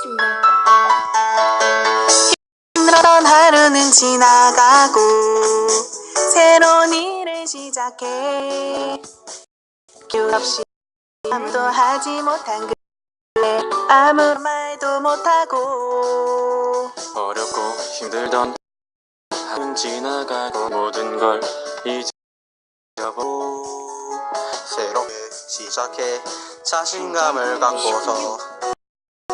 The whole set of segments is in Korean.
하겠습니다. 힘들었던 하루는 지나가고 새로운 일을 시작해. 교 없이 아무도 하지 못한 그래 아무 말도 못하고. 어렵고 힘들던 하루는 지나가고 모든 걸 잊어보고 새롭게 시작해 자신감을 갖고서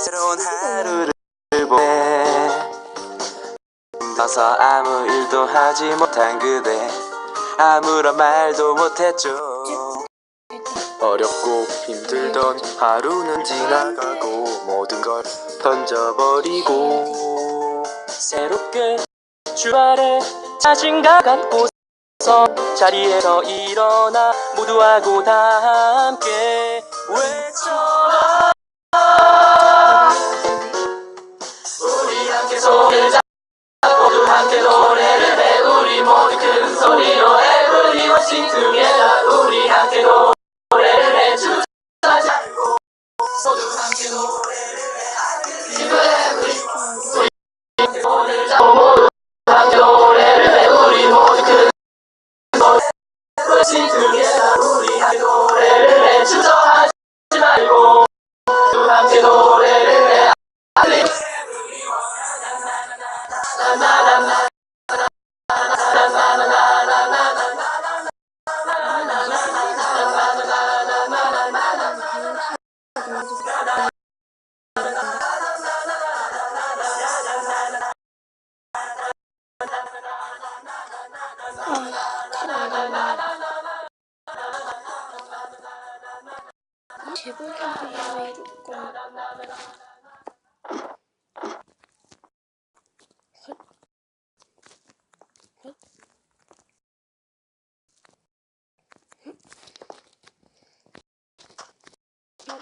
새로운 하루를 보내. 힘들어서 아무 일도 하지 못한 그대. 아무런 말도 못했죠. 어렵고 힘들던 하루는 지나가고 모든 걸 던져버리고. 새롭게 출발해 자신감 갖고서 자리에서 일어나 모두하고 다 함께 외쳐 손을 잡고 함께 노래를 해 우리 모두 큰 소리로 Everyone sing together 우리 함께 노래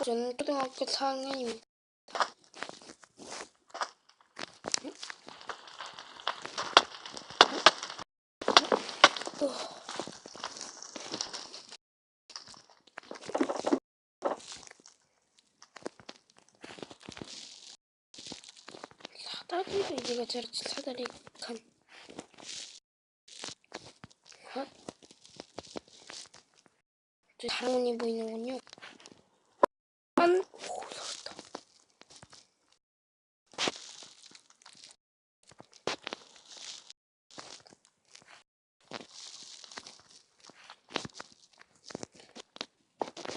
저는 초등학교 4학년입니다. 사다리를 내가 저렇게 사다리 감. 헛. 저 다른 분이 보이는군요. 안, 오, 살았다.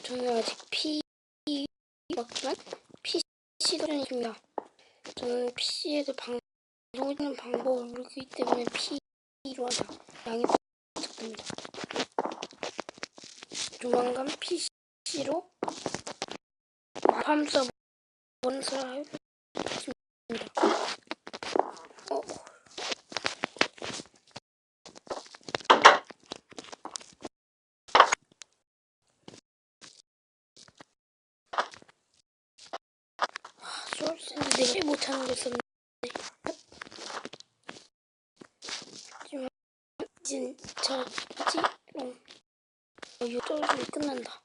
저는 아직 P, 맞지만 PC 도전입니다. 저는 PC에서 방송하는 방법을 모르기 때문에 P로 하자. 양해 부탁드립니다. 조만간 PC로 팜서 원서를 15,000원 줬었네. 지금 저 찌롱 유튜브 어. 어, 끝난다.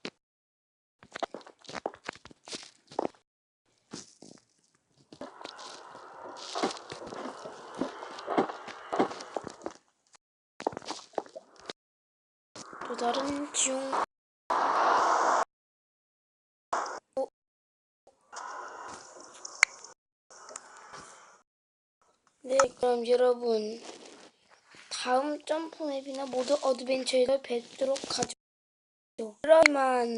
또 다른 지용 네, 그럼 여러분 다음 점프 맵이나 모두 어드벤처에서 뵙도록 하죠. 그러면